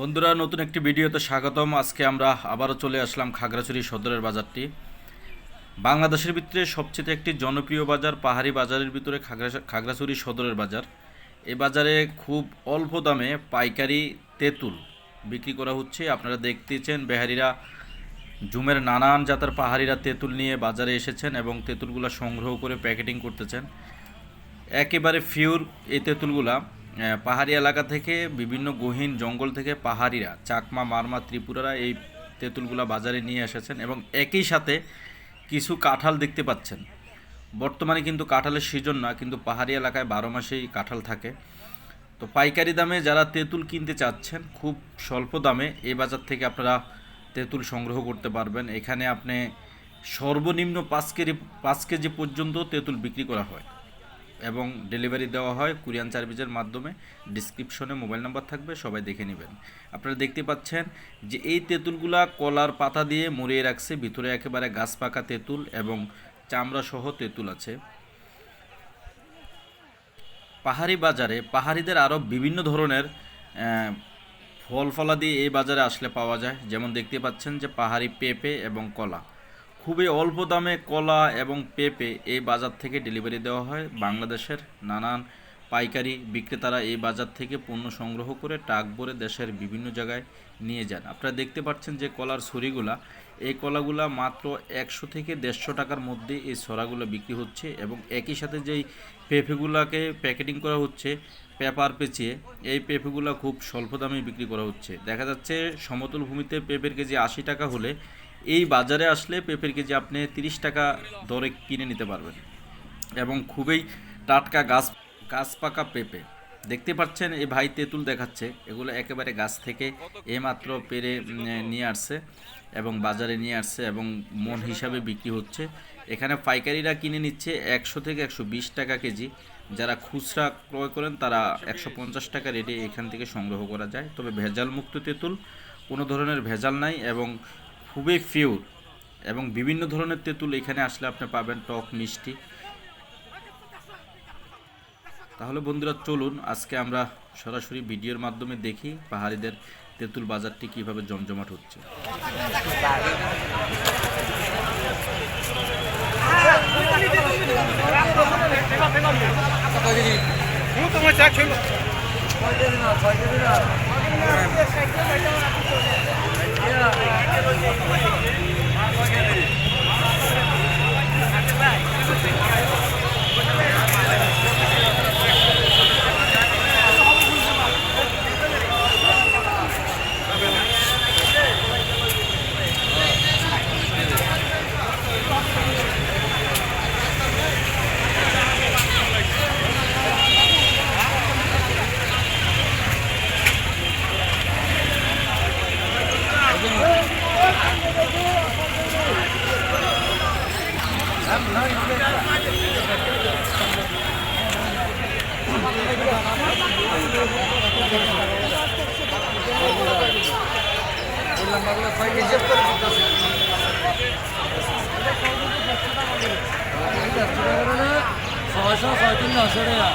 বন্ধুরা, নতুন একটি ভিডিওতে স্বাগতম। আজকে আমরা আবারও চলে আসলাম খাগড়াছড়ি সদরের বাজারটি। বাংলাদেশের ভিতরে সবচেয়ে একটি জনপ্রিয় বাজার পাহাড়ি বাজারের ভিতরে খাগড়া খাগড়াছড়ি সদরের বাজার। এ বাজারে খুব অল্প দামে পাইকারি তেঁতুল বিক্রি করা হচ্ছে। আপনারা দেখতেছেন বেহারিরা, জুমের নানান জাতের পাহাড়িরা তেঁতুল নিয়ে বাজারে এসেছেন এবং তেঁতুলগুলো সংগ্রহ করে প্যাকেটিং করতেছেন। একেবারে ফিউর এই তেঁতুলগুলা। পাহাড়ি এলাকা থেকে বিভিন্ন গহীন জঙ্গল থেকে পাহাড়িরা চাকমা, মারমা, ত্রিপুরারা এই তেঁতুলগুলা বাজারে নিয়ে এসেছেন এবং একই সাথে কিছু কাঁঠাল দেখতে পাচ্ছেন। বর্তমানে কিন্তু কাঁঠালের সিজন না, কিন্তু পাহাড়ি এলাকায় বারো মাসেই কাঁঠাল থাকে। তো পাইকারি দামে যারা তেঁতুল কিনতে চাচ্ছেন, খুব স্বল্প দামে এই বাজার থেকে আপনারা তেঁতুল সংগ্রহ করতে পারবেন। এখানে আপনি সর্বনিম্ন পাঁচ কেজি পাঁচ কেজি পর্যন্ত তেঁতুল বিক্রি করা হয়। এবং ডেলিভারি দেওয়া হয় কুরিয়ান সার্ভিসের মাধ্যমে। ডিসক্রিপশনে মোবাইল নাম্বার থাকবে সবাই দেখে নেবেন। আপনারা দেখতে পাচ্ছেন যে এই তেঁতুলগুলা কলার পাতা দিয়ে মরিয়ে রাখছে ভিতরে একেবারে গাছ পাকা তেঁতুল এবং চামড়া সহ তেঁতুল আছে। পাহাড়ি বাজারে পাহাড়িদের আরও বিভিন্ন ধরনের আহ, ফল ফলাদি এই বাজারে আসলে পাওয়া যায়। যেমন দেখতে পাচ্ছেন যে পাহাড়ি পেঁপে এবং কলা। খুবই অল্প দামে কলা এবং পেঁপে এই বাজার থেকে ডেলিভারি দেওয়া হয়। বাংলাদেশের নানান পাইকারি বিক্রেতারা এই বাজার থেকে পণ্য সংগ্রহ করে টাক ভরে দেশের বিভিন্ন জায়গায় নিয়ে যান। আপনারা দেখতে পাচ্ছেন যে কলার ছড়িগুলা এই কলাগুলা মাত্র একশো থেকে দেড়শো টাকার মধ্যে এই ছড়াগুলো বিক্রি হচ্ছে এবং একই সাথে যেই পেঁপেগুলাকে প্যাকেটিং করা হচ্ছে, পেপার পেঁচিয়ে, এই পেঁপেগুলো খুব স্বল্প দামে বিক্রি করা হচ্ছে। দেখা যাচ্ছে সমতল ভূমিতে পেঁপের কেজি আশি টাকা হলে এই বাজারে আসলে পেঁপের কেজি আপনি তিরিশ টাকা দরে কিনে নিতে পারবেন। এবং খুবই টাটকা গাছ গাছ পাকা পেঁপে। দেখতে পাচ্ছেন এই ভাই তেঁতুল দেখাচ্ছে। এগুলো একেবারে গাছ থেকে এইমাত্র পেরে নিয়ে আসছে এবং বাজারে নিয়ে আসছে এবং মন হিসাবে বিক্রি হচ্ছে। এখানে পাইকারিরা কিনে নিচ্ছে একশো থেকে একশো বিশ টাকা কেজি। যারা খুচরা ক্রয় করেন তারা একশো পঞ্চাশ টাকা রেটে এখান থেকে সংগ্রহ করা যায়। তবে ভেজাল মুক্ত তেঁতুল কোনো ধরনের ভেজাল নাই এবং খুবই ফিউর এবং বিভিন্ন ধরনের তেঁতুল এখানে আসলে আপনি পাবেন, টক, মিষ্টি। তাহলে বন্ধুরা চলুন, আজকে আমরা সরাসরি ভিডিওর মাধ্যমে দেখি পাহাড়িদের তেঁতুল বাজারটি কীভাবে জমজমাট হচ্ছে। ছয়শো ছয় তিন নশো টাকা